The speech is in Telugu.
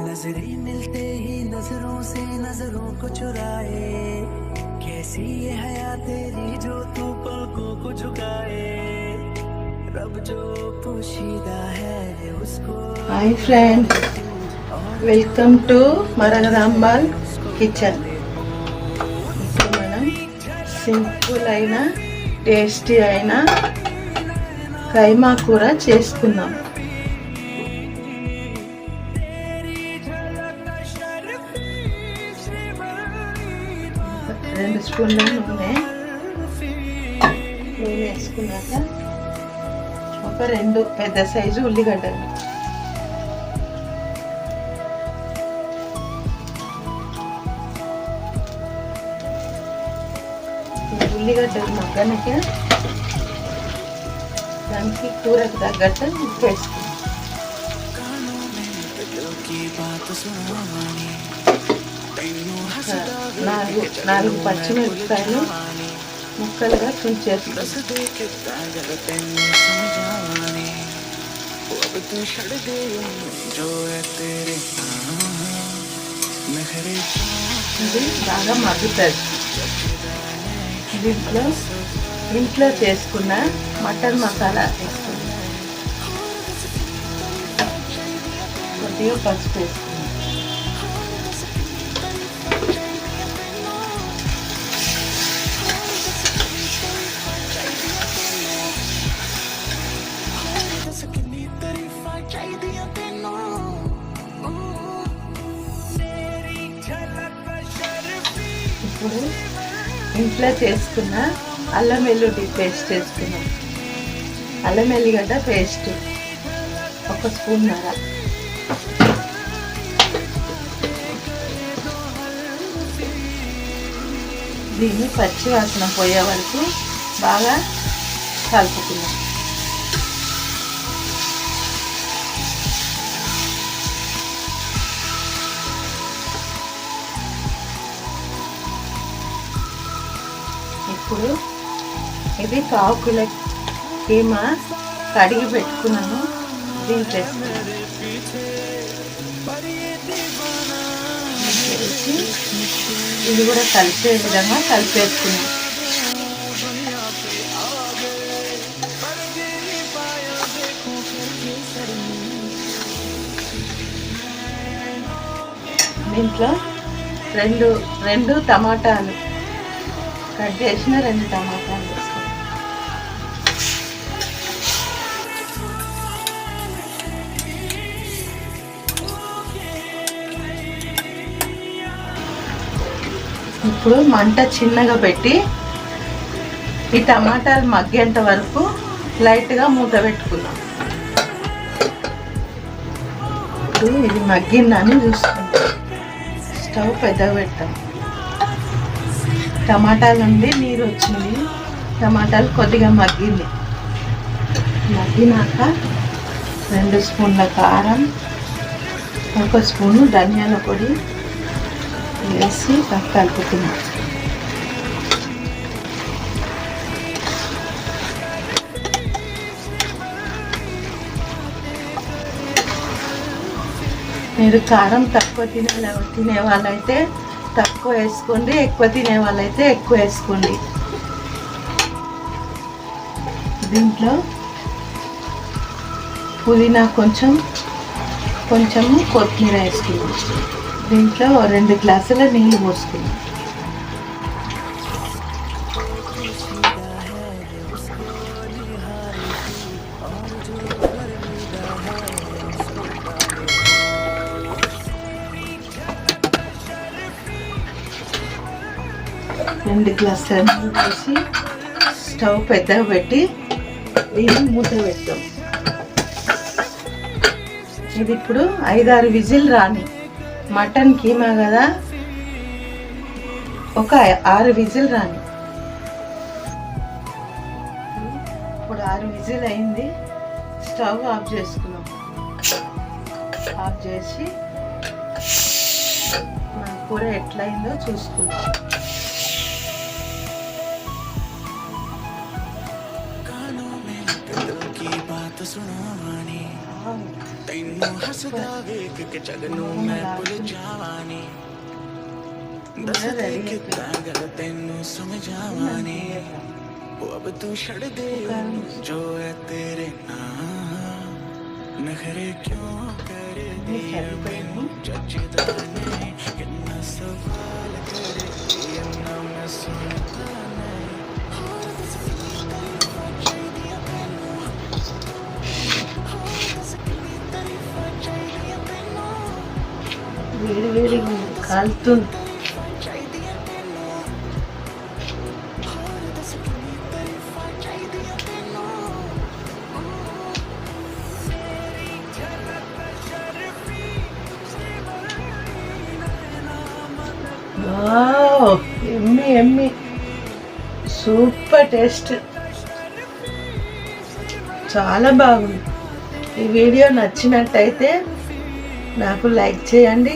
नजरें मिलते ही नजरों से नजरों को चुराए कैसी ये हया तेरी जो तू पलकों को झुकाए रब जो पोशीदा है उसको hi friend welcome to Maragathambal kitchen ఇప్పుడు మనం సింపుల్ అయిన టేస్టీ అయిన కైమా కూర చేసుకుందాం రెండు స్పూన్ల నూనె. నూనె వేసుకున్నాక ఒక రెండు పెద్ద సైజు ఉల్లిగడ్డలు ఈ ఉల్లిగడ్డలు మగ్గనకి దానికి కూరకు తగ్గట్టు ఉప్పు వేసుకుంటాం నాలుగు నాలుగు పచ్చిమిరపకాయలు ముక్కలుగా ఇది బాగా మగ్గుతుంది దీంట్లో ఇంట్లో చేసుకున్న మటన్ మసాలా వేసుకుంటాం కొద్దిగా పసుపు వేసుకుంటాం ఇప్పుడు ఇంట్లో చేసుకున్న అల్లం వెల్లుల్లి పేస్ట్ చేసుకున్నాం. అల్లం వెల్లిగడ్డ పేస్ట్ ఒక స్పూన్ నర. దీన్ని పచ్చి వాసన పోయే వరకు బాగా కలుపుకున్నాం ఇప్పుడు ఇది పావు కిలో కీమా కడిగి పెట్టుకున్నాను. దీంట్లో వేసి ఇది కూడా కలిపే విధంగా కలిపేసుకున్నాను. దీంట్లో రెండు రెండు టమాటాలు కట్ చేసిన రెండు టమాటాలు వేసుకోండి ఇప్పుడు మంట చిన్నగా పెట్టి ఈ టమాటాలు మగ్గేంత వరకు లైట్గా మూత పెట్టుకుందాం. ఇప్పుడు ఇది మగ్గిందని చూసుకుందాం. స్టవ్ పెద్దగా పెడతాం. టమాటాల నుండి నీరు వచ్చింది. టమాటాలు కొద్దిగా మగ్గింది. మగ్గినాక రెండు స్పూన్ల కారం ఒక స్పూను ధనియాల పొడి వేసి బాగా కలుపుతున్నాం మీరు కారం తక్కువ తినే తినే వాళ్ళైతే తక్కువ వేసుకోండి ఎక్కువ తినే వాళ్ళైతే ఎక్కువ వేసుకోండి. దీంట్లో పుదీనా కొంచెం కొంచెము కొత్తిమీర వేసుకున్నాం దీంట్లో రెండు గ్లాసుల నీళ్ళు పోసుకున్నాం రెండు గ్లాసుల నీళ్ళు పోసి స్టవ్ పెద్దగా పెట్టి దీన్ని మూత పెడతాం. ఇది ఇప్పుడు ఐదారు విజిల్ రాని మటన్ కీమా కదా. ఒక ఆరు విజిల్ రాని. ఇప్పుడు ఆరు విజిల్ అయింది. స్టవ్ ఆఫ్ చేసుకున్నాం. ఆఫ్ చేసి మన కూర ఎట్లయిందో చూసుకుందాం. ਸੁਣਾਵਾਂ ਨੀ ਤੈਨੂੰ ਹੱਸਦਾ ਵੇਖ ਕੇ ਜਗ ਨੂੰ ਮੈਂ ਭੁੱਲ ਜਾਵਾਂ ਨੀ ਦੱਸ ਦੇ ਕਿ ਤਾਂਗਲ ਤੈਨੂੰ ਸਮਝਾਵਾਂ ਨੀ ਉਹ ਅਬ ਤੂੰ ਛੱਡ ਦੇ ਜੋ ਹੈ ਤੇਰੇ ਨਾਂ। ਨਖਰੇ ਕਿਉਂ ਕਰਦੀ ਹੈ ਬਿਨ ਚੱਜਦਾ ਨਹੀਂ ਕਿੰਨਾ ਸਵਾਲ ਕਰਦੀ ਹੈ ਨਾ వేడి కాలుతుంది ఎమ్మి ఎమ్మి. Super taste. చాలా బాగుంది. ఈ వీడియో నచ్చినట్టయితే నాకు లైక్ చేయండి.